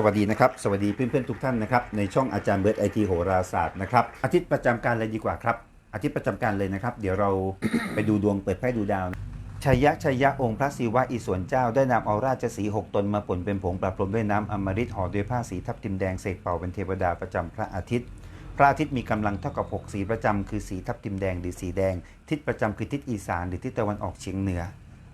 สวัสดีนะครับ สวัสดีเพื่อนๆทุกท่านนะครับ ในช่องอาจารย์เบิร์ดไอทีโหราศาสตร์นะครับ อาทิตย์ประจำการเลยดีกว่าครับ อาทิตย์ประจำการเลยนะครับ เดี๋ยวเราไปดูดวงเปิดไพ่ดูดาว ชัยยะชัยยะองค์พระศิวะอีสวนเจ้าได้นำเอาราชสีหกตนมาป่นเป็นผงปรับพรมด้วยน้ำอมฤตห่อด้วยผ้าสีทับทิมแดงเสกเป่าเป็นเทวดาประจำพระอาทิตย์ พระอาทิตย์มีกำลังเท่ากับ6สีประจำคือสีทับทิมแดงหรือสีแดง ทิศประจำคือทิศอีสานหรือทิศตะวันออกเฉียงเหนือ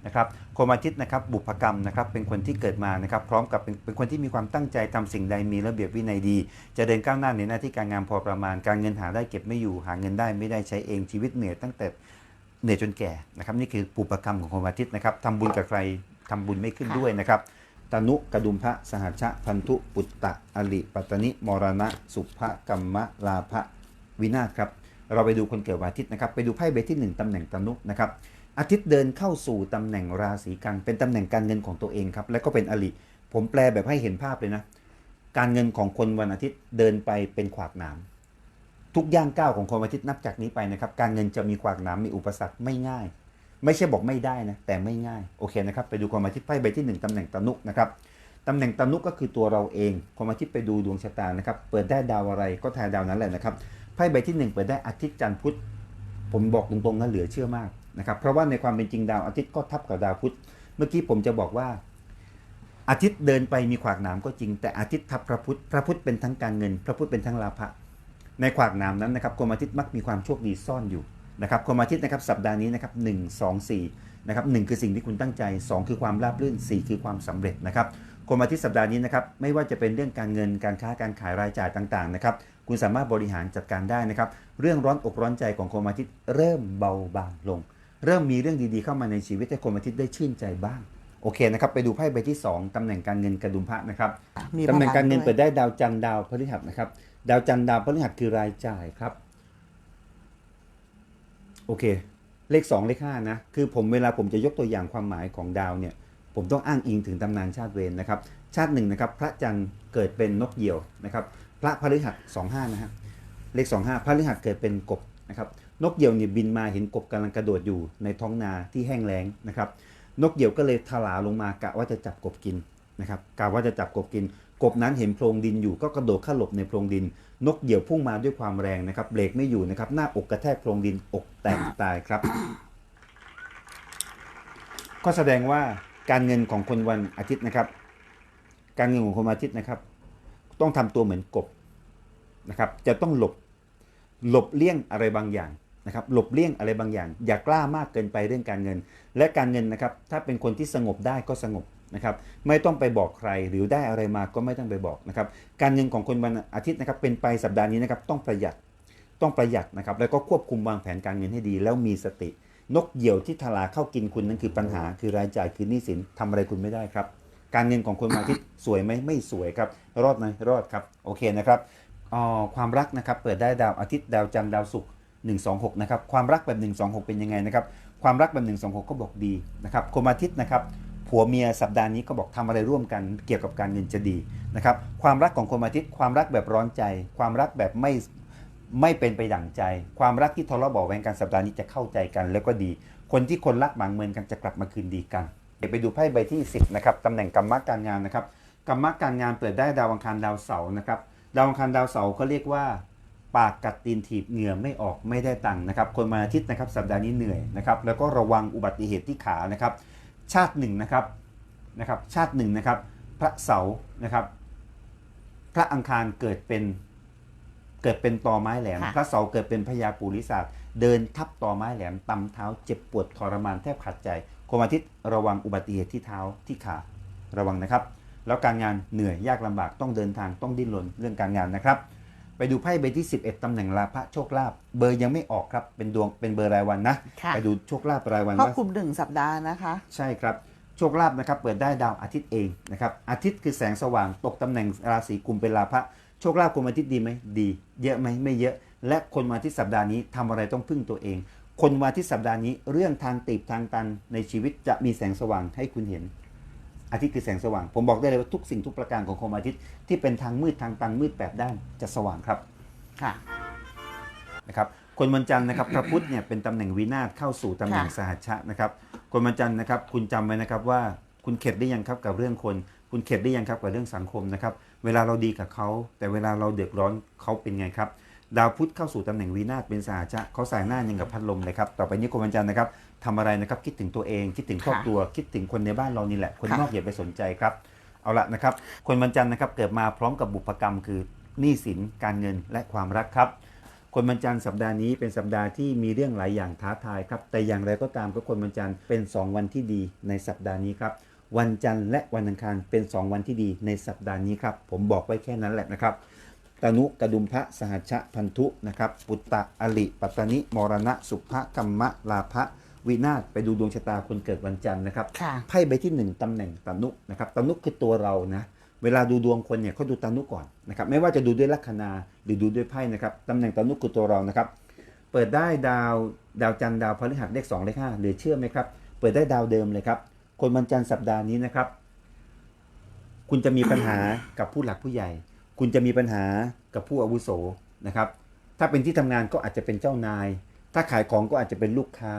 นะครับโคมอาทิตย์นะครับบุพกรรมนะครับเป็นคนที่เกิดมานะครับพร้อมกับเป็นเป็นคนที่มีความตั้งใจทำสิ่งใดมีระเบียบวินัยดีจะเดินก้าวหน้าในหน้าที่การงานพอประมาณ การเงินหาได้เก็บไม่อยู่หาเงินได้ไม่ได้ใช้เองชีวิตเหนื่อยตั้งแต่เหนื่อยจนแก่นะครับนี่คือปุพกรรมของโคมอาทิตย์นะครับทำบุญกับใครทำบุญไม่ขึ้นด้วยนะครับตนุกระดุมพระสหัชะพันธุปุตตะอลิปัตตนิมรณะ สุภกรรมลาภวินาศครับเราไปดูคนเกิดวันอาทิตย์นะครับไปดูไพ่ใบที่ 1ตำแหน่งตนุนะครับ อาทิตย์เดินเข้าสู่ตำแหน่งราศีกันเป็นตำแหน่งการเงินของตัวเองครับ และก็เป็นอลิผมแปลแบบให้เห็นภาพเลยนะ การเงินของคนวันอาทิตย์เดินไปเป็นขวากหนามทุกย่างก้าวของคนวันอาทิตย์นับจากนี้ไปนะครับ การเงินจะมีขวากหนามมีอุปสรรคไม่ง่าย ไม่ใช่บอกไม่ได้นะแต่ไม่ง่ายโอเคนะครับไปดูความอาทิตย์ไพ่ใบที่หนึ่งตำแหน่งตนุนะครับตำแหน่งตนุก็คือตัวเราเองความอาทิตย์ไปดูดวงชะตานะครับ เปิดได้ดาวอะไรก็ทายดาวนั้นแหละนะครับไพ่ใบที่ 1 เปิดได้อาทิตย์จันทร์พุธผมบอกตรงๆนะเหลือเชื่อมาก นะครับเพราะว่าในความเป็นจริงดาวอาทิตย์ก็ทับกับดาวพุธเมื่อกี้ผมจะบอกว่า อาทิตย์เดินไปมีขวากหนามก็จริง แต่อาทิตย์ทับพระพุธพระพุธเป็นทั้งการเงิน พระพุธเป็นทั้งลาภะในขวากหนามนั้นนะครับกรมอาทิตย์มักมีความโชคดีซ่อนอยู่นะครับกรมอาทิตย์นะครับสัปดาห์นี้นะครับหนึ่งสองสี่นะครับหนึ่งคือสิ่งที่คุณตั้งใจสองคือความราบรื่นสี่คือความสำเร็จนะครับกรมอาทิตย์สัปดาห์นี้นะครับไม่ว่าจะเป็นเรื่องการเงินการค้าการขายรายจ่ายต่างๆนะครับคุณสามารถบริหารจัดการได้นะครับ เรื่องร้อนอกร้อนใจของกรมอาทิตย์เริ่มเบาบางลง เริ่มมีเรื่องดีๆเข้ามาในชีวิตให้กรมอาทิตย์ได้ชื่นใจบ้าง โอเคนะครับ ไปดูไพ่ใบที่สองตำแหน่งการเงินกระดุมพระนะครับมีตำแหน่งการเงินพลัเปิดได้ดาวจันทร์ดาวพฤหัสนะครับ ดาวจันทร์ดาวพฤหัสคือรายจ่ายครับ โอเค เลข 2 เลข5นะคือผมเวลาผมจะยกตัวอย่างความหมายของดาวเนี่ยผมต้องอ้างอิงถึงตำนานชาติเวรนะครับ ชาติหนึ่งนะครับ พระจันทร์เกิดเป็นนกเหยี่ยวนะครับ พระพฤหัส25นะฮะเลข25พระพฤหัสเกิดเป็นกบนะครับ นกเหยี่ยวเนี่ยบินมาเห็นกบกำลังกระโดดอยู่ในท้องนาที่แห้งแล้งนะครับ นกเหยี่ยวก็เลยถลาลงมากะว่าจะจับกบกินนะครับกะว่าจะจับกบกิน กบนั้นเห็นโพรงดินอยู่ก็กระโดดเข้าหลบในโพรงดิน นกเหยี่ยวพุ่งมาด้วยความแรงนะครับเบรกไม่อยู่นะครับหน้าอกกระแทกโพรงดินอกแตกตายครับ ก็แสดงว่าการเงินของคนวันอาทิตย์นะครับ การเงินของคนวันอาทิตย์นะครับ ต้องทำตัวเหมือนกบนะครับ จะต้องหลบหลบเลี่ยงอะไรบางอย่าง นะครับหลบเลี่ยงอะไรบางอย่าง อย่ากล้ามากเกินไปเรื่องการเงิน และการเงินนะครับถ้าเป็นคนที่สงบได้ก็สงบนะครับไม่ต้องไปบอกใครหรือได้อะไรมาก็ไม่ต้องไปบอกนะครับการเงินของคนวันอาทิตย์นะครับเป็นไปสัปดาห์นี้นะครับต้องประหยัดต้องประหยัดนะครับแล้วก็ควบคุมวางแผนการเงินให้ดี แล้วมีสติ นกเหยี่ยวที่ทลาเข้ากินคุณนั่นคือปัญหาคือรายจ่ายคือหนี้สินทำอะไรคุณไม่ได้ครับ การเงินของคนวันอาทิตย์สวยไหมไม่สวยครับ รอดไหมรอดครับโอเคนะครับออความรักนะครับเปิดได้ดาวอาทิตย์ดาวจันทร์ดาวศุกร์ 126 นะครับ ความรักแบบ 126 เป็นยังไงนะครับ ความรักแบบ 126 ก็บอกดีนะครับคนอาทิตย์นะครับ ผัวเมียสัปดาห์นี้ก็บอกทำอะไรร่วมกันเกี่ยวกับการเงินจะดีนะครับ ความรักของคนอาทิตย์ ความรักแบบร้อนใจ ความรักแบบไม่ไม่เป็นไปดั่งใจ ความรักที่ทะเลาะเบาะแวงกันสัปดาห์นี้จะเข้าใจกัน แล้วก็ดี คนที่คนรักหมางเมินกันจะกลับมาคืนดีกันไปดูไพ่ใบที่ 10 นะครับตำแหน่งกรรมการงานนะครับกรรมการงานเปิดได้ดาวอังคารดาวเสาร์นะครับ ดาวอังคารดาวเสาร์เขาเรียกว่า ปากกัดตีนถีบเหงื่อไม่ออกไม่ได้ตังค์นะครับ คนมาอาทิตย์นะครับสัปดาห์นี้เหนื่อยนะครับ แล้วก็ระวังอุบัติเหตุที่ขานะครับ ชาติหนึ่งนะครับนะครับ ชาติหนึ่งนะครับ พระเสาร์นะครับ พระอังคารเกิดเป็นเกิดเป็นตอไม้แหลมค่ะพระเสาร์เกิดเป็นพญาปุริศาสตร์เดินทับตอไม้แหลมตำเท้าเจ็บปวดทรมานแทบขาดใจคนอาทิตย์ระวังอุบัติเหตุที่เท้าที่ขาระวังนะครับ แล้วการงานเหนื่อยยากลำบากต้องเดินทางต้องดิ้นรนเรื่องการงานนะครับ ไปดูไพ่ใบที่ 11 ตำแหน่งลาภะโชคลาภเบอร์ยังไม่ออกครับเป็นดวงเป็นเบอร์รายวันนะ ค่ะ ไปดูโชคลาภรายวันครอบว่าคลุมหนึ่งสัปดาห์นะคะ ใช่ครับโชคลาภนะครับเปิดได้ดาวอาทิตย์เองนะครับอาทิตย์คือแสงสว่างตกตำแหน่งราศีกุมเป็นลาภะโชคลาภคนวันอาทิตย์ดีไหมดี เยอะไหมไม่เยอะ และคนวันอาทิตย์สัปดาห์นี้ทำอะไรต้องพึ่งตัวเอง คนวันอาทิตย์สัปดาห์นี้เรื่องทางตีบทางตันในชีวิตจะมีแสงสว่างให้คุณเห็น อาทิตย์คือแสงสว่าง ผมบอกได้เลยว่าทุกสิ่งทุกประการของคนวันอาทิตย์ที่เป็นทางมืดทางตันมืดแปดด้านจะสว่างครับค่ะนะครับคนวันจันทร์นะครับพระพุธเนี่ยเป็นตำแหน่งวินาศเข้าสู่ตำแหน่งค่ะสหัชชะนะครับคนวันจันทร์นะครับคุณจำไว้นะครับว่าคุณเข็ดได้ยังครับกับเรื่องคน คุณเข็ดได้ยังครับกับเรื่องสังคมนะครับเวลาเราดีกับเขาแต่เวลาเราเดือดร้อนเขาเป็นไงครับ ดาวพุธเข้าสู่ตำแหน่งวีนาศเป็นสาจะเขาสายหน้ายังกับพัดลมเลยครับ ต่อไปนี้คนวันจันทร์นะครับทำอะไรนะครับคิดถึงตัวเองคิดถึงครอบครัวคิดถึงคนในบ้านเรานี่แหละ คนค่ะนอกอย่าไปสนใจครับ เอาละนะครับ คนวันจันทร์นะครับเกิดมาพร้อมกับบุพกรรมคือหนี้สินการเงินและความรักครับ คนวันจันทร์สัปดาห์นี้เป็นสัปดาห์ที่มีเรื่องหลายอย่างท้าทายครับแต่อย่างไรก็ตามก็คนวันจันทร์เป็น 2 วันที่ดีในสัปดาห์นี้ครับวันจันทร์และวันอังคารเป็น 2 วันที่ดีในสัปดาห์นี้ครับผมบอกไว้แค่นั้นแหละนะครับ ตนุกระดุมพระสหัชชะพันธุนะครับปุตตะอลิปัตตนิมรณะสุภะกัมมะลาภะวินาศไปดูดวงชะตาคนเกิดวันจันทร์นะครับค่ะไพ่ใบที่หนึ่งตำแหน่งตนุนะครับตนุคือตัวเรานะเวลาดูดวงคนเนี่ยเขาดูตนุก่อนนะครับไม่ว่าจะดูด้วยลัคนาหรือดูด้วยไพ่นะครับตำแหน่งตนุคือตัวเรานะครับ เปิดได้ดาวดาวจันทร์ดาวพฤหัสเลขสองเลขห้าหรือเชื่อไหมครับ เปิดได้ดาวเดิมเลยครับ คนวันจันทร์สัปดาห์นี้นะครับ คุณจะมีปัญหากับผู้หลักผู้ใหญ่ คุณจะมีปัญหากับผู้อาวุโสนะครับ ถ้าเป็นที่ทำงานก็อาจจะเป็นเจ้านาย ถ้าขายของก็อาจจะเป็นลูกค้า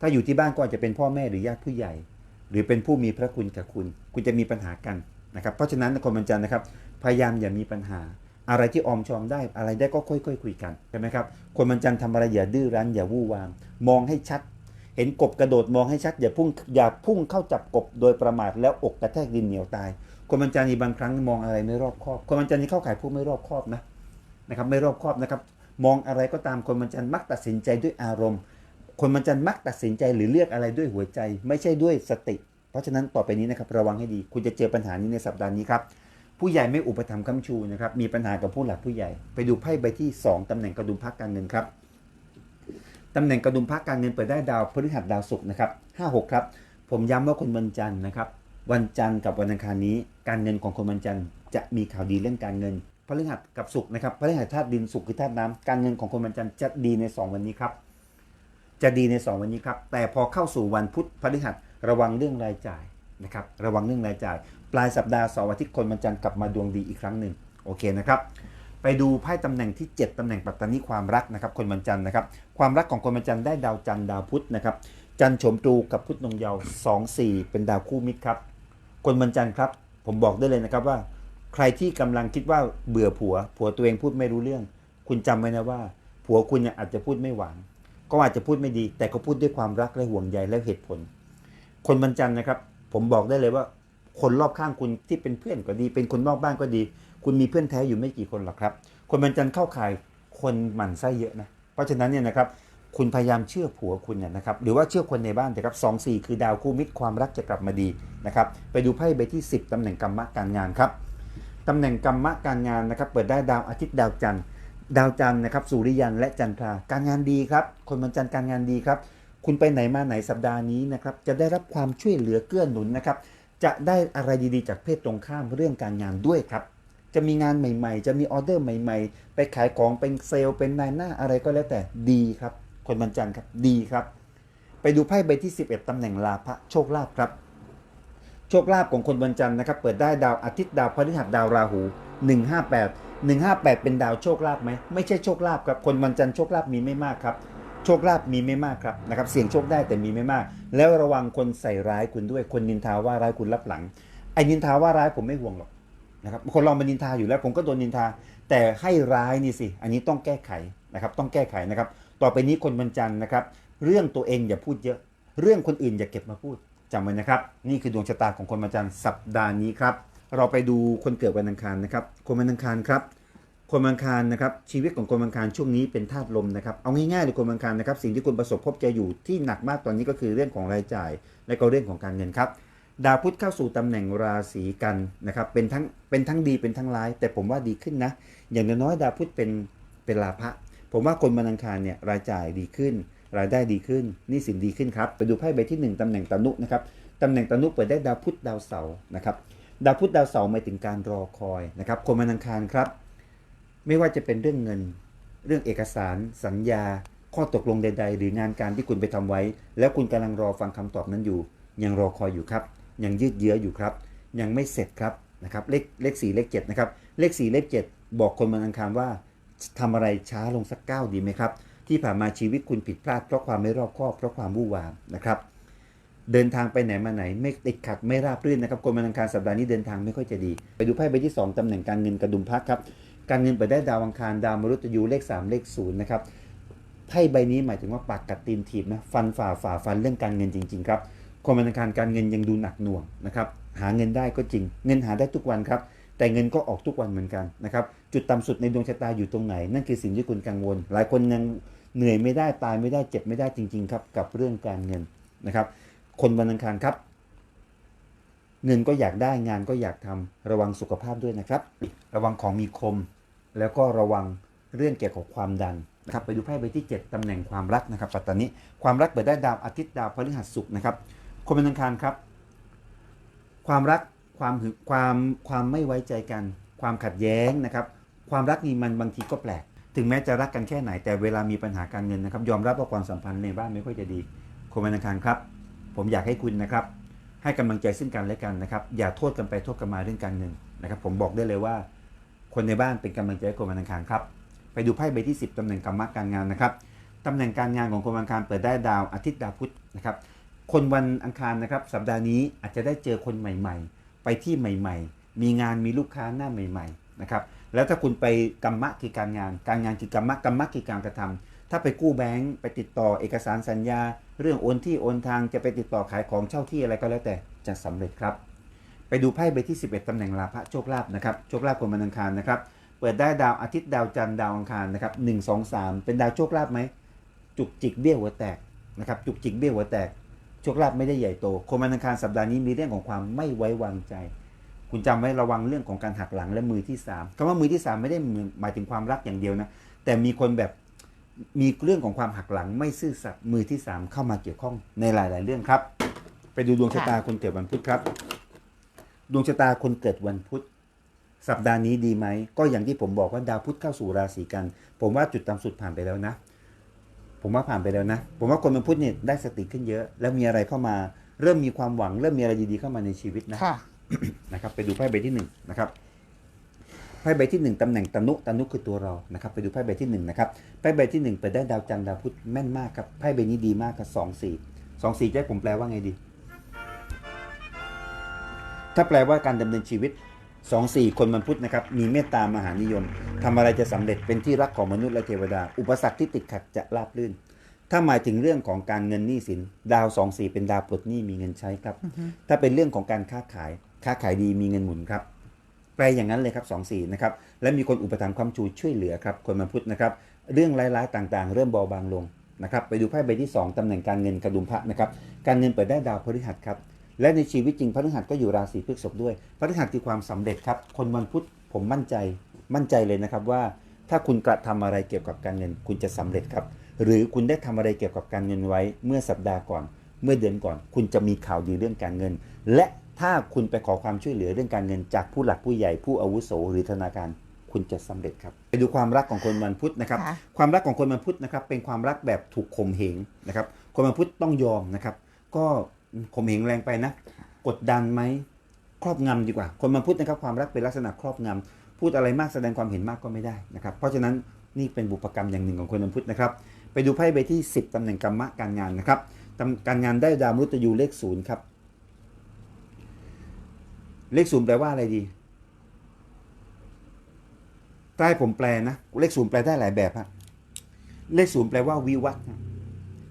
ถ้าอยู่ที่บ้านก็อาจจะเป็นพ่อแม่หรือญาติผู้ใหญ่ หรือเป็นผู้มีพระคุณกับคุณ คุณจะมีปัญหากันนะครับ เพราะฉะนั้นคนวันจันนะครับ พยายามอย่ามีปัญหา อะไรที่ออมชอมได้ อะไรได้ก็ค่อยๆคุยกันใช่ไหมครับ คนวันจันทร์ทำอะไรอย่าดื้อรั้นอย่าวู่วาม มองให้ชัด เห็นกบกระโดดมองให้ชัดอย่าพุ่งอย่าพุ่งเข้าจับกบโดยประมาทแล้วอกกระแทกดินเหนียวตาย คนวันจันทร์นี่บางครั้งมองอะไรไม่รอบคอบคนวันจันทร์นี่เข้าข่ายผู้ไม่รอบคอบนะนะครับไม่รอบคอบนะครับ มองอะไรก็ตามคนวันจันมักตัดสินใจด้วยอารมณ์ คนวันจันมักตัดสินใจหรือเลือกอะไรด้วยหัวใจ ไม่ใช่ด้วยสติ เพราะฉะนั้นต่อไปนี้นะครับระวังให้ดี คุณจะเจอปัญหานี้ในสัปดาห์นี้ครับผู้ใหญ่ไม่อุปถัมภ์คำชูนะครับมีปัญหากับผู้หลักผู้ใหญ่ ไปดูไพ่ใบที่ 2 ตำแหน่งกระดุมพักการเงินครับตำแหน่งกระดุมพักการเงินเปิดได้ดาวพฤหัสดาวศุกร์นะครับห้าหกครับผมย้ำว่าคนวันจันนะครับ วันจันทร์กับวันอังคารนี้ การเงินของคนวันจันทร์จะมีข่าวดีเรื่องการเงินพฤหัสกับศุกร์นะครับพฤหัสธาตุดินศุกร์คือธาตุน้ำการเงินของคนวันจันทร์จะดีใน 2 วันนี้ครับ จะดีใน 2 วันนี้ครับ แต่พอเข้าสู่วันพุธพฤหัสระวังเรื่องรายจ่ายนะครับ ระวังเรื่องรายจ่าย ปลายสัปดาห์เสาร์อาทิตย์คนวันจันทร์กลับมาดวงดีอีกครั้งหนึ่งโอเคนะครับ ไปดูไพ่ตำแหน่งที่ 7ตำแหน่งปัตตานีความรักนะครับ คนวันจันทร์นะครับ ความรักของคนวันจันทร์ได้ดาวจันทร์ดาวพุธนะครับ จันทร์โฉมตรูกับพุธนงเยาว์สองสี่เป็นดาวคู่มิตรครับ คนวันจันครับ ผมบอกได้เลยนะครับว่า ใครที่กำลังคิดว่าเบื่อผัว ผัวตัวเองพูดไม่รู้เรื่อง คุณจำไว้นะว่า ผัวคุณเนี่ยอาจจะพูดไม่หวานก็อาจจะพูดไม่ดี แต่ก็พูดด้วยความรักและห่วงใยและเหตุผล คนวันจันนะครับ ผมบอกได้เลยว่า คนรอบข้างคุณที่เป็นเพื่อนก็ดี เป็นคนนอกบ้านก็ดี คุณมีเพื่อนแท้อยู่ไม่กี่คนหรอกครับ คนวันจันเข้าข่ายคนหมั่นไส้เยอะนะเพราะฉะนั้นเนี่ยนะครับ คุณพยายามเชื่อผัวคุณเนี่ยนะครับหรือว่าเชื่อคนในบ้านแต่ครับสองสี่คือดาวคู่มิตรความรักจะกลับมาดีนะครับไปดูไพ่ใบที่ 10ตำแหน่งกรรมะการงานครับตำแหน่งกรรมะการงานนะครับเปิดได้ดาวอาทิตย์ดาวจันทร์ดาวจันทร์นะครับสุริยันและจันทราการงานดีครับ คนวันจันทร์การงานดีครับ คุณไปไหนมาไหนสัปดาห์นี้นะครับจะได้รับความช่วยเหลือเกื้อหนุนนะครับจะได้อะไรดีๆจากเพศตรงข้ามเรื่องการงานด้วยครับ จะมีงานใหม่ๆ จะมีออเดอร์ใหม่ ๆ ไปขายของเป็นเซลล์เป็นนายหน้าอะไรก็แล้วแต่ดีครับ คนวันจันทร์ครับดีครับ ไปดูไพ่ใบที่ 11ตำแหน่งลาภะโชคลาภครับ โชคลาภของคนวันจันทร์นะครับ เปิดได้ดาวอาทิตย์ดาวพฤหัสดาวราหู 158 158 เป็นดาวโชคลาภไหมไม่ใช่โชคลาภครับคนวันจันทร์โชคลาภมีไม่มากครับโชคลาภมีไม่มากครับนะครับเสี่ยงโชคได้แต่มีไม่มาก แล้วระวังคนใส่ร้ายคุณด้วยคนนินทาว่าร้ายคุณรับหลังไอ้นินทาว่าร้ายผมไม่ห่วงหรอกนะครับคนเรามันนินทาอยู่แล้วผมก็โดนนินทา แต่ให้ร้ายนี่สิ อันนี้ต้องแก้ไขนะครับต้องแก้ไขนะครับ ต่อไปนี้คนวันจันทร์นะครับ เรื่องตัวเองอย่าพูดเยอะ เรื่องคนอื่นอย่าเก็บมาพูดจำไว้นะครับ นี่คือดวงชะตาของคนวันจันทร์สัปดาห์นี้ครับ เราไปดูคนเกิดวันอังคารนะครับ คนวันอังคารครับ คนวันอังคารนะครับ ชีวิตของคนวันอังคารช่วงนี้เป็นธาตุลมนะครับ เอาง่ายๆเลยคนวันอังคารนะครับ สิ่งที่คุณประสบพบเจออยู่ที่หนักมากตอนนี้ก็คือเรื่องของรายจ่าย และก็เรื่องของการเงินครับ ดาวพุธเข้าสู่ตำแหน่งราศีกันนะครับ เป็นทั้ง เป็นทั้งดี เป็นทั้งร้าย แต่ผมว่าดีขึ้นนะ อย่างน้อยๆดาวพุธเป็น เป็นลาภะ ผมว่าคนวันอังคารเนี่ยรายจ่ายดีขึ้น รายได้ดีขึ้นนี่สินดีขึ้นครับไปดูไพ่ใบที่หนึ่งตำแหน่งตนุนะครับตำแหน่งตนุเปิดได้ดาวพุธดาวเสาร์นะครับดาวพุธดาวเสาร์หมายถึงการรอคอยนะครับคนวันอังคารครับ ไม่ว่าจะเป็นเรื่องเงิน เรื่องเอกสาร สัญญา ข้อตกลงใด ๆ หรืองานการที่คุณไปทำไว้ แล้วคุณกำลังรอฟังคำตอบนั้นอยู่ ยังรอคอยอยู่ครับ ยังยืดเยื้ออยู่ครับ ยังไม่เสร็จครับนะครับเลขเลขสี่เลขเจ็ดนะครับเลขสี่เลขเจ็ดบอกคนวันอังคารว่า ทำอะไรช้าลงสักก้าวดีไหมครับ ที่ผ่านมาชีวิตคุณผิดพลาดเพราะความไม่รอบคอบเพราะความวู่วามนะครับเดินทางไปไหนมาไหน ไม่ติดขัดไม่ราบรื่นนะครับคนวันอังคารสัปดาห์นี้เดินทางไม่ค่อยจะดี ไปดูไพ่ใบที่ 2ตำแหน่งการเงินกระดุมพักครับการเงินเปิดได้ดาวอังคารดาวมฤตยูเลข 3 เลข0นะครับไพ่ใบนี้หมายถึงว่าปากกัดตีนถีบนะฟันฝ่าฝ่าฟันเรื่องการเงินจริงๆครับคนวันอังคารการเงินยังดูหนักหน่วงนะครับหาเงินได้ก็จริง เงินหาได้ทุกวันครับ แต่เงินก็ออกทุกวันเหมือนกันนะครับจุดต่ำสุดในดวงชะตาอยู่ตรงไหน นั่นคือสิ่งที่คุณกังวล หลายคนยังเหนื่อยไม่ได้ตายไม่ได้เจ็บไม่ได้จริงๆครับกับเรื่องการเงินนะครับ คนวันอังคารครับ เงินก็อยากได้งานก็อยากทำระวังสุขภาพด้วยนะครับ ระวังของมีคม แล้วก็ระวังเรื่องเกี่ยวกับความดันนะครับไปดูไพ่ใบที่ 7ตำแหน่งความรักนะครับปัตตานีความรักเปิดได้ดาวอาทิตย์ดาวพฤหัสศุกร์นะครับคนวันอังคารครับ ความรัก ความหึความความไม่ไว้ใจกัน ความขัดแย้งนะครับ ความรักนี่มันบางทีก็แปลก ถึงแม้จะรักกันแค่ไหนแต่เวลามีปัญหาการเงินนะครับ ยอมรับว่าความสัมพันธ์ในบ้านไม่ค่อยจะดีคนวันอังคารครับ ผมอยากให้คุณนะครับ ให้กำลังใจซึ่งกันและกันนะครับ อย่าโทษกันไปโทษกันมาเรื่องการเงินนะครับ ผมบอกได้เลยว่า คนในบ้านเป็นกำลังใจให้คนวันอังคารครับ ไปดูไพ่ใบที่ 10ตำแหน่งกรรมการงานนะครับตำแหน่งการงานของคนวันอังคารเปิดได้ดาวอาทิตย์ดาวพุธนะครับ คนวันอังคารนะครับ สัปดาห์นี้อาจจะได้เจอคนใหม่ ๆ ไปที่ใหม่ ๆ มีงานมีลูกค้าหน้าใหม่ ๆ นะครับ แล้วถ้าคุณไปกรรมะคือการงาน การงานคือกรรมะกรรมะคือการกระทำถ้าไปกู้แบงก์ไปติดต่อเอกสารสัญญา เรื่องโอนที่โอนทางจะไปติดต่อขายของเช่าที่อะไรก็แล้วแต่จะสำเร็จครับ ไปดูไพ่ใบที่ 11ตำแหน่งลาภะโชคลาภนะครับโชคลาภคนวันอังคารนะครับเปิดได้ดาวอาทิตย์ดาวจันทร์ดาวอังคารนะครับหนึ่งสองสามเป็นดาวโชคลาภไหมจุกจิกเบี้ยวหัวแตกนะครับจุกจิกเบี้ยวหัวแตก คลาภไม่ได้ใหญ่โตคนวันอังคารสัปดาห์นี้มีเรื่องของความไม่ไว้วางใจ คุณจำไว้ระวังเรื่องของการหักหลังและมือที่สามคำว่ามือที่สามไม่ได้หมายถึงความรักอย่างเดียวนะแต่มีคนแบบมีเรื่องของความหักหลังไม่ซื่อสัตย์มือที่สามเข้ามาเกี่ยวข้องในหลาย ๆ เรื่องครับ ไปดูดวงชะตาคนเกิดวันพุธครับ ดวงชะตาคนเกิดวันพุธสัปดาห์นี้ดีไหมก็อย่างที่ผมบอกว่าดาวพุธเข้าสู่ราศีกัน ผมว่าจุดต่ำสุดผ่านไปแล้วนะ ผมว่าผ่านไปแล้วนะ ผมว่าคนวันพุธเนี่ยได้สติขึ้นเยอะ แล้วมีอะไรเข้ามา เริ่มมีความหวัง เริ่มมีอะไรดีๆเข้ามาในชีวิตนะค่ะ นะครับ ไปดูไพ่ใบที่หนึ่งนะครับไพ่ใบที่หนึ่งตำแหน่งตนุตนุคือตัวเรานะครับ ไปดูไพ่ใบที่หนึ่งนะครับไพ่ใบที่หนึ่งเปิดได้ดาวจันทร์ดาวพุธแม่นมากครับไพ่ใบนี้ดีมากครับสองสี่สองสี่จะให้ผมแปลว่าไงดี ถ้าแปลว่าการดำเนินชีวิต 2 4คนมันพุทธนะครับ มีเมตตามหานิยมทำอะไรจะสำเร็จเป็นที่รักของมนุษย์และเทวดา อุปสรรคที่ติดขัดจะราบรื่น ถ้าหมายถึงเรื่องของการเงินหนี้สิน ดาว2 4เป็นดาวปลดหนี้มีเงินใช้ครับ ถ้าเป็นเรื่องของการค้าขาย ค้าขายดีมีเงินหมุนครับ แปลอย่างนั้นเลยครับ2 4นะครับ และมีคนอุปถัมภ์ความชูช่วยเหลือครับ คนมันพุทธนะครับ เรื่องร้ายๆต่างๆ เริ่มเบาบางลงนะครับ ไปดูไพ่ใบที่ 2ตำแหน่งการเงินกระดุมพระนะครับ การเงินเปิดได้ดาวพฤหัสครับ และในชีวิตจริงพฤหัสก็อยู่ราศีพฤษภด้วยพฤหัสคือความสำเร็จครับ คนวันพุธผมมั่นใจมั่นใจเลยนะครับว่า ถ้าคุณกระทำอะไรเกี่ยวกับการเงิน คุณจะสำเร็จครับ หรือคุณได้ทำอะไรเกี่ยวกับการเงินไว้เมื่อสัปดาห์ก่อน เมื่อเดือนก่อน คุณจะมีข่าวดีเรื่องการเงิน และถ้าคุณไปขอความช่วยเหลือเรื่องการเงิน จากผู้หลักผู้ใหญ่ผู้อาวุโสหรือธนาคารคุณจะสำเร็จครับ ไปดูความรักของคนวันพุธนะครับค่ะความรักของคนวันพุธนะครับเป็นความรักแบบถูกข่มเหงนะครับ คนวันพุธต้องยอมนะครับ ก็ ข่มเหงแรงไปนะ กดดันไหมครอบงำดีกว่า คนวันพุธนะครับความรักเป็นลักษณะครอบงำพูดอะไรมากแสดงความเห็นมากก็ไม่ได้นะครับ เพราะฉะนั้นนี่เป็นบุพกรรมอย่างหนึ่งของคนวันพุธนะครับ ไปดูไพ่ใบที่ 10ตำแหน่งกรรมะการงานนะครับการงานได้ดาวมฤตยูเลขศูนย์ครับ เลขศูนย์แปลว่าอะไรดีใต้ผมแปลนะ เลขศูนย์แปลได้หลายแบบฮะเลขศูนย์แปลว่าวิวัฒน์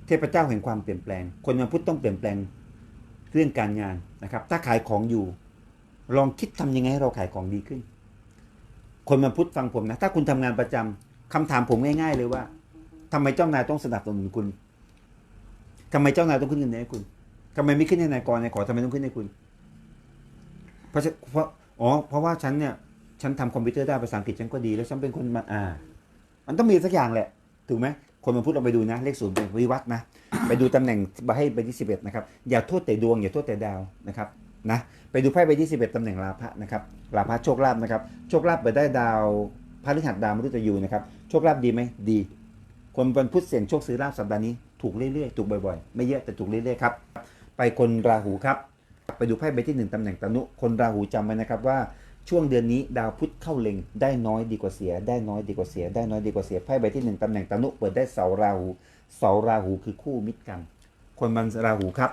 เทพเจ้าแห่งความเปลี่ยนแปลง คนวันพุธต้องเปลี่ยนแปลง เรื่องการงานนะครับ ถ้าขายของอยู่ ลองคิดทำยังไงให้เราขายของดีขึ้น คนวันพุธฟังผมนะ ถ้าคุณทำงานประจำคำถามผมง่าย ๆ เลยว่าทำไมเจ้านายต้องสนับสนุนคุณทำไมเจ้านายต้องขึ้นเงินเดือนให้คุณทำไมไม่ขึ้นให้นายกรนายขอทำไมต้องขึ้นให้คุณ เพราะเพราะอ๋อเพราะว่าฉันเนี่ย ฉันทำคอมพิวเตอร์ได้ภาษาอังกฤษฉันก็ดี แล้วฉันเป็นคนมาอ่า มันต้องมีสักอย่างแหละ ถูกไหม คนมาพูดเราไปดูนะ เลขศูนย์เป็นวิวัฒนะไปดูตำแหน่งใบให้ใบที่สิบเอ็ดนะครับอย่าโทษแต่ดวงอย่าโทษแต่ดาวนะครับนะไปดูไพ่ใบที่สิบเอ็ดตำแหน่งลาภะนะครับลาภะโชคลาภนะครับโชคลาภไปได้ดาวพฤหัสดาวมฤตยูนะครับโชคลาภดีไหมดี คนวันพุธเสี่ยงโชคซื้อลาภสัปดาห์นี้ถูกเรื่อยๆถูกบ่อยๆ ไม่เยอะแต่ถูกเรื่อยๆครับไปคนราหูครับไปดูไพ่ใบที่หนึ่งตำแหน่งตนุคนราหูจำไว้นะครับว่า ช่วงเดือนนี้ดาวพุธเข้าเล็งได้น้อยดีกว่าเสีย ได้น้อยดีกว่าเสีย ได้น้อยดีกว่าเสียไพ่ใบที่หนึ่งตำแหน่งตนุเปิดได้เสาราหูเสาราหูคือคู่มิตรกันคนมันราหูครับ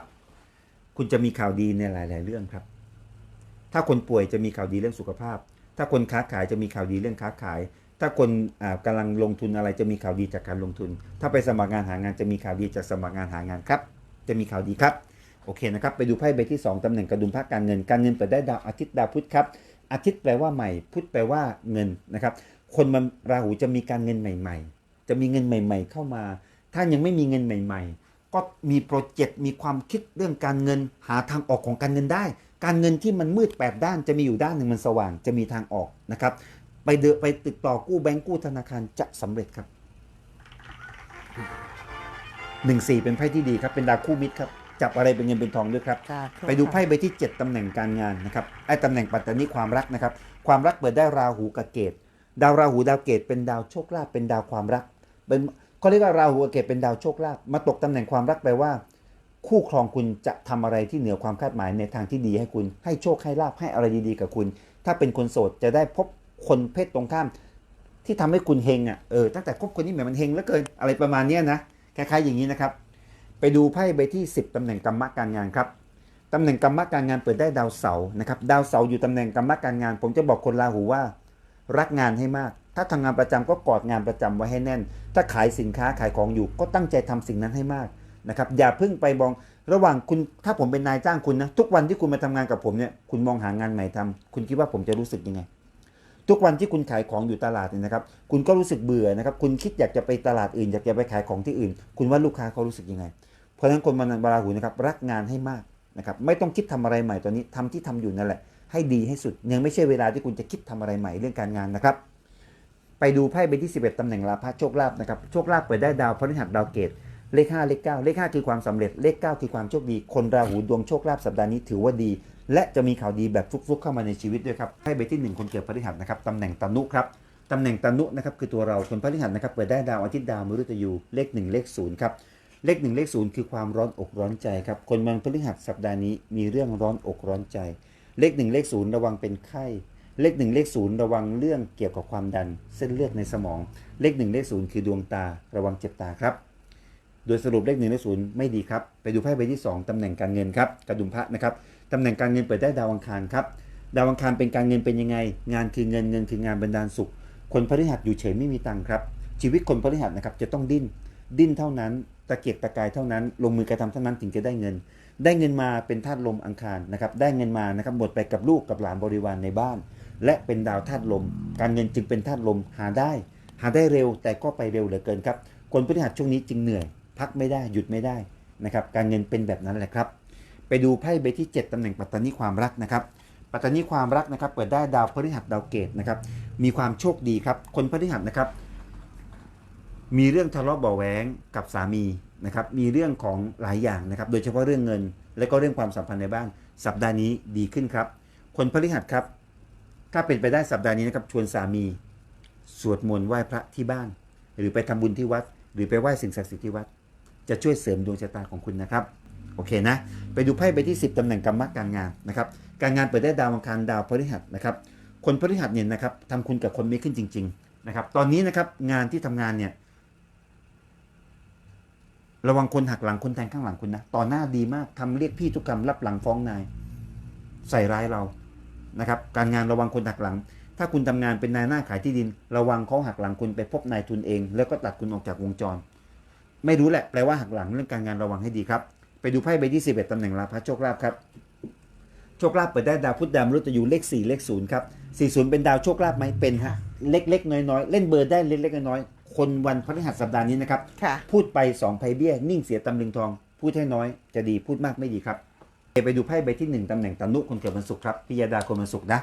คุณจะมีข่าวดีในหลาย ๆ เรื่องครับ ถ้าคนป่วยจะมีข่าวดีเรื่องสุขภาพ ถ้าคนค้าขายจะมีข่าวดีเรื่องค้าขาย ถ้าคนอ่ากำลังลงทุนอะไรจะมีข่าวดีจากการลงทุน ถ้าไปสมัครงานหางานจะมีข่าวดีจากสมัครงานหางานครับ จะมีข่าวดีครับโอเคนะครับ ไปดูไพ่ใบที่ 2ตำแหน่งกระดุมพระการเงิน การเงินเปิดได้ดาวอาทิตย์ดาวพุธครับ อาทิตย์แปลว่าใหม่ พุธแปลว่าเงินนะครับ คนมันราหูจะมีการเงินใหม่ ๆ จะมีเงินใหม่ ๆ เข้ามา ถ้ายังไม่มีเงินใหม่ ๆ ก็มีโปรเจกต์มีความคิดเรื่องการเงิน หาทางออกของการเงินได้ การเงินที่มันมืดแปดด้านจะมีอยู่ด้านหนึ่งมันสว่างจะมีทางออกนะครับ ไปเดไปติดต่อกู้แบงก์กู้ธนาคารจะสำเร็จครับหนึ่งสี่เป็นไพ่ที่ดีครับเป็นดาวคู่มิตรครับ จับอะไรเป็นเงินเป็นทองด้วยครับสาธุไปดูค่ะไพ่ใบที่ 7 ตำแหน่งการงานนะครับไอ้ตำแหน่งปัตตานีความรักนะครับ ความรักเปิดได้ราหูกับเกตดาวราหูดาวเกตเป็นดาวโชคลาภเป็นดาวความรัก เป็นเขาเรียกว่าราหูกับเกตเป็นดาวโชคลาภมาตกตำแหน่งความรักแปลว่า คู่ครองคุณจะทำอะไรที่เหนือความคาดหมายในทางที่ดีให้คุณ ให้โชคให้ลาภให้อะไรดีๆกับคุณ ถ้าเป็นคนโสดจะได้พบคนเพศตรงข้าม ที่ทำให้คุณเฮงอะเออตั้งแต่คบคนนี้แหมมันเฮงเหลือเกินอะไรประมาณเนี้ยนะคล้ายๆอย่างนี้นะครับ ไปดูไพ่ใบที่ 10 ตำแหน่งกรรมะการงานครับตำแหน่งกรรมะการงานเปิดได้ดาวเสาร์นะครับดาวเสาร์อยู่ตำแหน่งกรรมะการงาน ผมจะบอกคนราหูว่า รักงานให้มาก ถ้าทำงานประจำก็กอดงานประจำไว้ให้แน่น ถ้าขายสินค้าขายของอยู่ก็ตั้งใจทำสิ่งนั้นให้มากนะครับอย่าเพิ่งไปมองระหว่างคุณถ้าผมเป็นนายจ้างคุณนะทุกวันที่คุณมาทำงานกับผมเนี่ยคุณมองหางานใหม่ทำคุณคิดว่าผมจะรู้สึกยังไง ทุกวันที่คุณขายของอยู่ตลาดเนี่ยนะครับ คุณก็รู้สึกเบื่อนะครับ คุณคิดอยากจะไปตลาดอื่น อยากจะไปขายของที่อื่น คุณว่าลูกค้าเขารู้สึกยังไง ราะฉะนั้นคนมันบาราหูนะครับรักงานให้มากนะครับไม่ต้องคิดทำอะไรใหม่ตอนนี้ทำที่ทำอยู่นั่นแหละ ให้ดีให้สุด ยังไม่ใช่เวลาที่คุณจะคิดทำอะไรใหม่เรื่องการงานนะครับ ไปดูไพ่ใบที่ 11ตำแหน่งลาภะโชคลาภนะครับโชคลาภเปิดได้ดาวพฤหัสดาวเกตเลข5เลข9เลข5คือความสำเร็จเลข 9 คือความโชคดีคนราหูดวงโชคลาภสัปดาห์นี้ถือว่าดี และจะมีข่าวดีแบบฟุกๆเข้ามาในชีวิตด้วยครับไพ่ใบที่ 1 คนเกิดพฤหัสนะครับตำแหน่งตนุครับตำแหน่งตนุนะครับคือตัวเราคนพฤหัสนะครับเปิดได้ดาวอาทิตย์ดาวมฤตยูเลข 1 เลข0ครับ เลขหนึ่งเลขศูนย์คือความร้อนอกร้อนใจครับ คนวันพฤหัสสัปดาห์นี้มีเรื่องร้อนอกร้อนใจ เลขหนึ่งเลขศูนย์ระวังเป็นไข้ เลขหนึ่งเลขศูนย์ระวังเรื่องเกี่ยวกับความดัน เส้นเลือดในสมอง เลขหนึ่งเลขศูนย์คือดวงตา ระวังเจ็บตาครับ โดยสรุปเลขหนึ่งเลขศูนย์ไม่ดีครับ ไปดูไพ่ใบที่ 2ตำแหน่งการเงินครับ กระดุมพระนะครับ ตำแหน่งการเงินเปิดได้ดาวอังคารครับ ดาวอังคารเป็นการเงินเป็นยังไง งานคือเงิน เงินคืองานบรรดาลสุข คนพฤหัสอยู่เฉยไม่มีตังค์ครับ ชีวิตคนพฤหัสนะครับจะต้องดิ้น ดิ้นเท่านั้น ตะเกียกตะกายเท่านั้น ลงมือกระทำเท่านั้นถึงจะได้เงิน ได้เงินมาเป็นธาตุลมอังคารนะครับ ได้เงินมานะครับหมดไปกับลูกกับหลานบริวารในบ้าน และเป็นดาวธาตุลม การเงินจึงเป็นธาตุลมหาได้ หาได้เร็วแต่ก็ไปเร็วเหลือเกินครับ คนพฤหัสช่วงนี้จึงเหนื่อย พักไม่ได้หยุดไม่ได้นะครับการเงินเป็นแบบนั้นแหละครับ ไปดูไพ่ใบที่ 7ตำแหน่งปัตตานีความรักนะครับปัตตานีความรักนะครับ เปิดได้ดาวพฤหัสดาวเกตนะครับมีความโชคดีครับ คนพฤหัสนะครับ มีเรื่องทะเลาะเบาะแว้งกับสามีนะครับมีเรื่องของหลายอย่างนะครับโดยเฉพาะเรื่องเงิน และก็เรื่องความสัมพันธ์ในบ้านสัปดาห์นี้ดีขึ้นครับ คนพฤหัสครับ ถ้าเป็นไปได้สัปดาห์นี้นะครับชวนสามีสวดมนต์ไหว้พระที่บ้าน หรือไปทำบุญที่วัด หรือไปไหว้สิ่งศักดิ์สิทธิ์ที่วัด จะช่วยเสริมดวงชะตาของคุณนะครับโอเคนะ ไปดูไพ่ใบที่ 10 ตำแหน่งกรรมะการงานนะครับการงานเปิดได้ดาวอังคารดาวพฤหัสนะครับคนพฤหัสเนี่ยนะครับทำคุณกับคนไม่ขึ้นจริง ๆนะครับ ตอนนี้นะครับงานที่ทำงานเนี่ย ระวังคนหักหลังคนแทงข้างหลังคุณนะต่อหน้าดีมากทำเรียกพี่ทุกคำรับหลังฟ้องนาย ใส่ร้ายเรานะครับ การงานระวังคนหักหลัง ถ้าคุณทำงานเป็นนายหน้าขายที่ดิน ระวังเขาหักหลังคุณไปพบนายทุนเอง แล้วก็ตัดคุณออกจากวงจร ไม่รู้แหละแปลว่าหักหลังเรื่องการงานระวังให้ดีครับ ไปดูไพ่ใบที่11ตำแหน่งลาภะโชคลาภครับโชคลาภเปิดได้ดาวพุธดาวมฤตยูเลข4เลข0ครับ40 เป็นดาวโชคลาภไหมเป็นฮะเล็กๆน้อยๆเล่นเบอร์ได้เล็กๆน้อยๆ คนวันพฤหัสสัปดาห์นี้นะครับค่ะพูดไปสองไพ่เบี้ย นิ่งเสียตำลึงทอง พูดให้น้อยจะดีพูดมากไม่ดีครับไปดูไพ่ใบที่ 1ตำแหน่งตนุคนเกิดวันศุกร์ครับพิยดาคนวันศุกร์นะ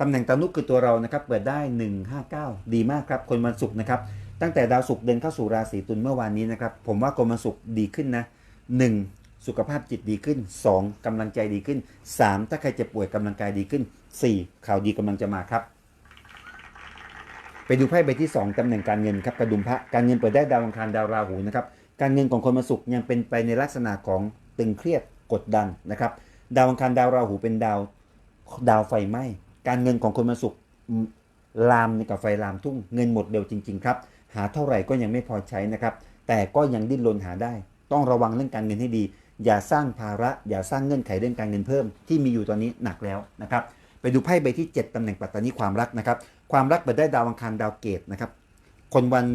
ตำแหน่งตนุคือตัวเรานะครับเปิดได้ 159 ดีมากครับคนวันศุกร์นะครับตั้งแต่ดาวศุกร์เดินเข้าสู่ราศีตุลเมื่อวานนี้นะครับผมว่าคนวันศุกร์ดีขึ้นนะ 1. สุขภาพจิตดีขึ้น 2. กำลังใจดีขึ้น 3. ถ้าใครเจ็บป่วยกำลังกายดีขึ้น 4. ข่าวดีกำลังจะมาครับ ไปดูไพ่ใบที่ 2ตำแหน่งการเงินครับกระดุมพระการเงินเปิดได้ดาวอังคารดาวราหูนะครับการเงินของคนมาสุกยังเป็นไปในลักษณะของตึงเครียดกดดันนะครับดาวอังคารดาวราหูเป็นดาวดาวไฟไหม้การเงินของคนมาสุกร์อืมลามกับไฟลามทุ่งเงินหมดเร็วจริง ๆ ครับ หาเท่าไหร่ก็ยังไม่พอใช้นะครับ แต่ก็ยังดิ้นรนหาได้ ต้องระวังเรื่องการเงินให้ดี อย่าสร้างภาระ อย่าสร้างเงื่อนไขเรื่องการเงินเพิ่ม ที่มีอยู่ตอนนี้หนักแล้วนะครับ ไปดูไพ่ใบที่ 7ตำแหน่งปัตตานีความรักนะครับ ความรักเปิดได้ดาวอังคารดาวเกตนะครับ คนวัน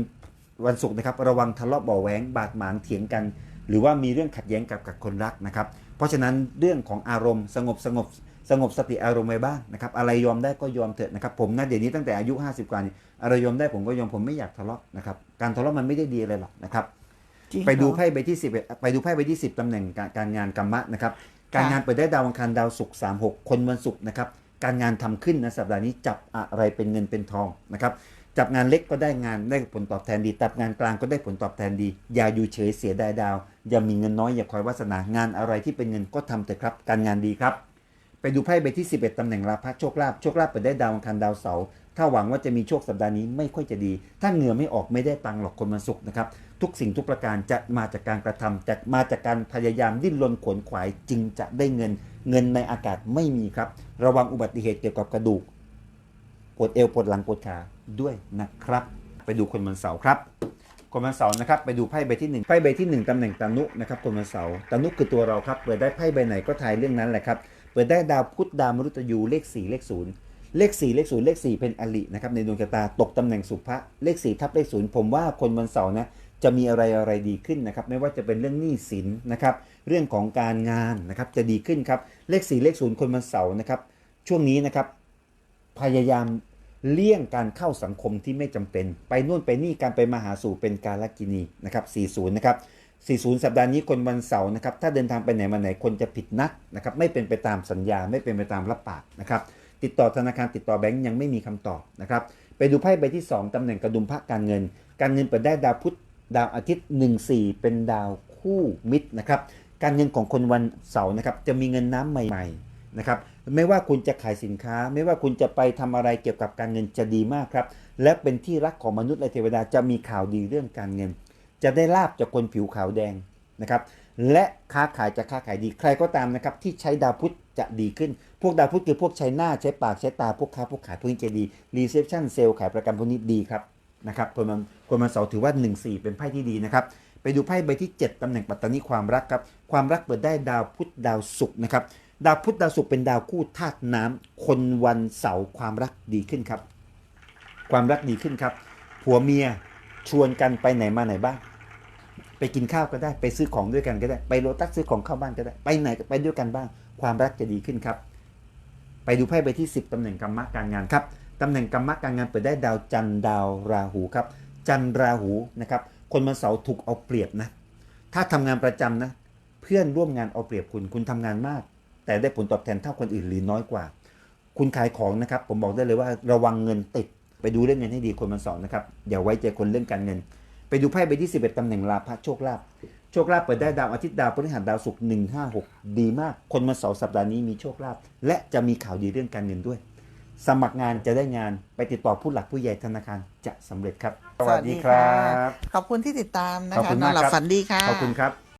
วันศุกร์นะครับ ระวังทะเลาะเบาะแหวงบาดหมางเถียงกัน หรือว่ามีเรื่องขัดแย้งกับกับคนรักนะครับ เพราะฉะนั้นเรื่องของอารมณ์สงบสงบสงบสติอารมณ์ไว้บ้างนะครับอะไรยอมได้ก็ยอมเถอะนะครับ ผมนะเดี๋ยวนี้ตั้งแต่อายุ 50 กว่านี่อะไรยอมได้ผมก็ยอมผมไม่อยากทะเลาะนะครับการทะเลาะมันไม่ได้ดีอะไรหรอกนะครับจริงไปดูเหรอไพ่ใบที่10ไปดูไพ่ใบที่ 10ตำแหน่งการการงานกรรมะนะครับ การงานเปิดได้ดาวอังคารดาวศุกร์3 6 คนวันศุกร์นะครับ การงานทำขึ้นนะสัปดาห์นี้จับอะไรเป็นเงินเป็นทองนะครับจับงานเล็กก็ได้งานได้ผลตอบแทนดีจับงานกลางก็ได้ผลตอบแทนดี อย่าอยู่เฉยเสียดายดาว อย่ามีเงินน้อยอย่าคอยวาสนางานอะไรที่เป็นเงินก็ทำเถอะครับ การงานดีครับ ไปดูไพ่ใบที่ 11 ตำแหน่งลาภะโชคลาภโชคลาภเปิดได้ดาวอังคารดาวเสาร์ถ้าหวังว่าจะมีโชคสัปดาห์นี้ไม่ค่อยจะดี ถ้าเหงื่อไม่ออกไม่ได้ตังหรอกคนวันศุกร์นะครับ ทุกสิ่งทุกประการจะมาจากการกระทำจะมาจากการพยายามดิ้นรนขวนขวายจึงจะได้เงิน เงินในอากาศไม่มีครับ ระวังอุบัติเหตุเกี่ยวกับกระดูกปวดเอวปวดหลังปวดขาด้วยนะครับ ไปดูคนวันเสาร์ครับ คนวันเสาร์นะครับ ไปดูไพ่ใบที่หนึ่งไพ่ใบที่หนึ่งตำแหน่งตานุนะครับ คนวันเสาร์ตานุคือตัวเราครับ เปิดได้ไพ่ใบไหนก็ทายเรื่องนั้นแหละครับ เปิดได้ดาวพุธดาวมฤตยูเลข 4 เลข 0 เลข 4 เลข 0 เลข 4 เป็นอลินะครับในดวงชะตาตกตำแหน่งสุภะเลข 4 ทับเลข 0 ผมว่าคนวันเสาร์นะจะมีอะไรอะไรดีขึ้นนะครับไม่ว่าจะเป็นเรื่องหนี้สินนะครับเรื่องของการงานนะครับจะดีขึ้นครับเลข 4 เลข 0 คนวันเสาร์นะครับ ช่วงนี้นะครับ พยายามเลี่ยงการเข้าสังคมที่ไม่จำเป็น ไปนู่นไปนี่การไปมาหาสู่เป็นการลกินีนะครับ 40 นะครับ 40 สัปดาห์นี้คนวันเสาร์นะครับ ถ้าเดินทางไปไหนมาไหนคนจะผิดนัดนะครับ ไม่เป็นไปตามสัญญา ไม่เป็นไปตามรับปากนะครับ ติดต่อธนาคารติดต่อแบงก์ยังไม่มีคำตอบนะครับ ไปดูไพ่ใบที่ 2ตำแหน่งกระดุมพระการเงิน การเงินเปิดได้ดาวพุธดาวอาทิตย์ 14 เป็นดาวคู่มิตรนะครับ การเงินของคนวันเสาร์นะครับจะมีเงินน้ำใหม่ ๆ นะครับไม่ว่าคุณจะขายสินค้า ไม่ว่าคุณจะไปทำอะไรเกี่ยวกับการเงินจะดีมากครับ และเป็นที่รักของมนุษย์และเทวดาจะมีข่าวดีเรื่องการเงิน จะได้ลาบจากคนผิวขาวแดงนะครับและค้าขายจะค้าขายดีใครก็ตามนะครับที่ใช้ดาวพุธจะดีขึ้น พวกดาวพุธคือพวกใช้หน้าใช้ปากใช้ตาพวกค้าพวกขายพวกนี้จะดีรีเซพชันเซลล์ขายประกันพวกนี้ดีครับนะครับคนมันคนมันเสาร์ถือว่า 1 4 เป็นไพ่ที่ดีนะครับไปดูไพ่ใบที่ 7ตำแหน่งปัตตานีความรักครับความรักเปิดได้ดาวพุธดาวศุกร์นะครับ ดาวพุธดาวศุกร์เป็นดาวคู่ธาตุน้ำคนวันเสาร์ความรักดีขึ้นครับ ความรักดีขึ้นครับผัวเมียชวนกันไปไหนมาไหนบ้างไปกินข้าวก็ได้ไปซื้อของด้วยกันก็ได้ไปโรตัสซื้อของเข้าบ้านก็ได้ไปไหนไปด้วยกันบ้าง ความรักจะดีขึ้นครับ ไปดูไพ่ใบที่ 10ตำแหน่งกรรมะการงานครับตำแหน่งกรรมะการงานเปิดได้ดาวจันทร์ดาวราหูครับ จันทร์ราหูนะครับคนวันเสาร์ถูกเอาเปรียบนะ ถ้าทำงานประจำนะ เพื่อนร่วมงานเอาเปรียบคุณคุณทำงานมาก แต่ได้ผลตอบแทนเท่าคนอื่นหรือน้อยกว่า คุณขายของนะครับ ผมบอกได้เลยว่าระวังเงินติด ไปดูเรื่องเงินให้ดีคนวันเสาร์นะครับอย่าไว้ใจคนเรื่องการเงิน ไปดูไพ่ใบที่11ตำแหน่งลาภะโชคลาภโชคลาภเปิดได้ดาวอาทิตย์ดาวพฤหัสดาวศุกร์1 5 6ดีมาก คนวันเสาร์สัปดาห์นี้มีโชคลาภและจะมีข่าวดีเรื่องการเงินด้วย สมัครงานจะได้งานไปติดต่อผู้หลักผู้ใหญ่ธนาคารจะสำเร็จครับขอบคุณที่ติดตามนะขอบคะคุณนมาอกนหลับครับฝันดีค่ะ ขอบคุณครับ